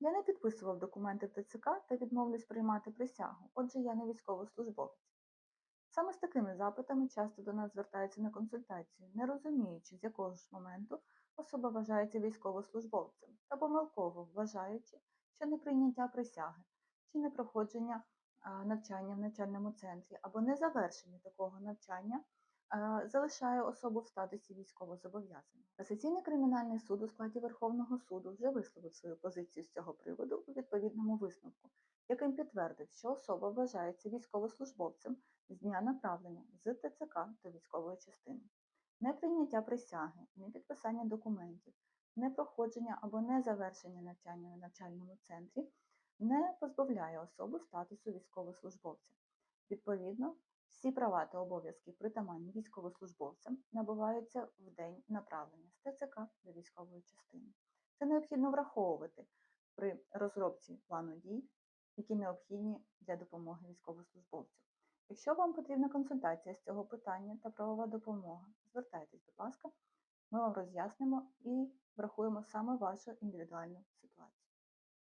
Я не підписував документи в ТЦК та відмовлюсь приймати присягу, отже, я не військовослужбовець. Саме з такими запитами часто до нас звертаються на консультацію, не розуміючи, з якого ж моменту особа вважається військовослужбовцем та помилково вважаючи, що неприйняття присяги чи непроходження навчання в навчальному центрі або незавершення такого навчання залишає особу в статусі військовозобов'язаного. Касаційний кримінальний суд у складі Верховного суду вже висловив свою позицію з цього приводу у відповідному висновку, яким підтвердив, що особа вважається військовослужбовцем з дня направлення з ТЦК до військової частини. Неприйняття присяги, непідписання документів, непроходження або незавершення навчання в навчальному центрі не позбавляє особу статусу військовослужбовця. Відповідно, всі права та обов'язки, притаманні військовослужбовцям, набуваються в день направлення з ТЦК до військової частини. Це необхідно враховувати при розробці плану дій, які необхідні для допомоги військовослужбовцю. Якщо вам потрібна консультація з цього питання та правова допомога, звертайтесь, будь ласка, ми вам роз'яснимо і врахуємо саме вашу індивідуальну ситуацію.